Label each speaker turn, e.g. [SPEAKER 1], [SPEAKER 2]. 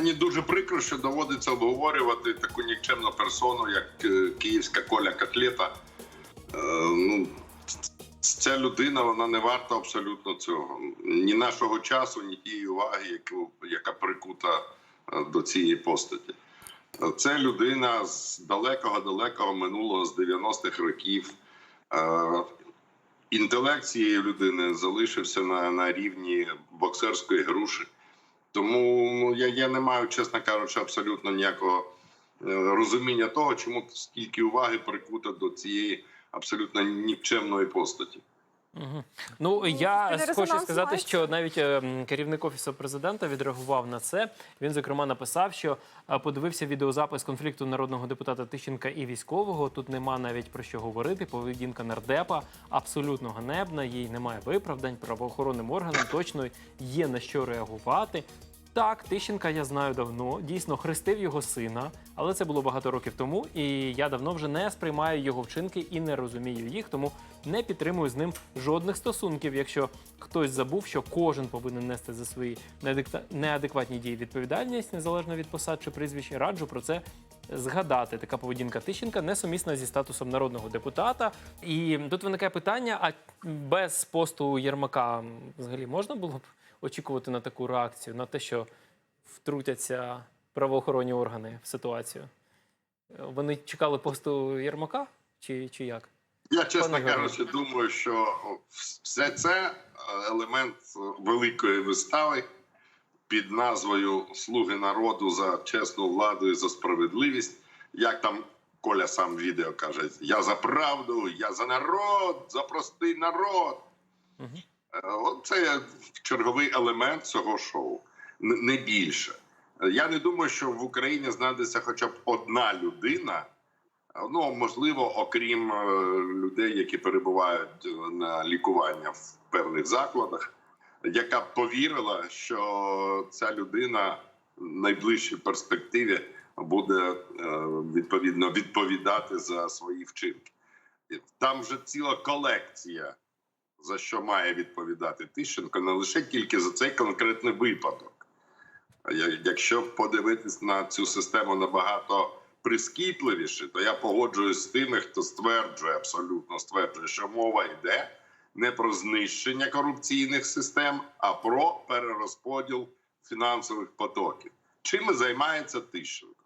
[SPEAKER 1] мені дуже прикро, що доводиться обговорювати таку нікчемну персону, як е, київська Коля Котлета. Е, ну, ця людина вона не варта абсолютно цього. Ні нашого часу, ні тієї уваги, яка прикута е, до цієї постаті. Це людина з далекого-далекого минулого, з 90-х років. Інтелект цієї людини залишився на, на рівні боксерської груші. Тому ну, я, я не маю, чесно кажучи, абсолютно ніякого е, розуміння того, чому стільки уваги прикута до цієї абсолютно нікчемної постаті.
[SPEAKER 2] Угу. Ну я хочу сказати, що навіть е, керівник офісу президента відреагував на це. Він зокрема написав, що е, подивився відеозапис конфлікту народного депутата Тищенка і військового. Тут нема навіть про що говорити. Поведінка нардепа абсолютно ганебна. Їй немає виправдань. Правоохоронним органам точно є на що реагувати. Так, Тищенка я знаю давно. Дійсно, хрестив його сина, але це було багато років тому. І я давно вже не сприймаю його вчинки і не розумію їх, тому не підтримую з ним жодних стосунків. Якщо хтось забув, що кожен повинен нести за свої неадекватні дії відповідальність, незалежно від посад чи прізвищ, раджу про це згадати. Така поведінка Тищенка несумісна зі статусом народного депутата. І тут виникає питання: а без посту Єрмака взагалі можна було б очікувати на таку реакцію, на те, що втрутяться правоохоронні органи в ситуацію? Вони чекали посту Єрмака чи, чи як?
[SPEAKER 1] Я, чесно
[SPEAKER 2] Пане
[SPEAKER 1] кажучи, думаю, що все це е, елемент великої вистави під назвою Слуги народу за чесну владу і за справедливість. Як там Коля сам відео каже: Я за правду, я за народ, за простий народ.
[SPEAKER 2] Мгм.
[SPEAKER 1] Е, От це черговий елемент цього шоу, не більше. Я не думаю, що в Україні знайдеться хоча б одна людина, ну можливо, окрім е, людей, які перебувають на лікування в певних закладах, яка б повірила, що ця людина в найближчій перспективі буде е, відповідно відповідати за свої вчинки. Там вже ціла колекція за що має відповідати Тищенко, не лише тільки за цей конкретний випадок. Якщо подивитись на цю систему набагато прискіпливіше, то я погоджуюсь з тими, хто стверджує, абсолютно стверджує, що мова йде не про знищення корупційних систем, а про перерозподіл фінансових потоків. Чим займається Тищенко?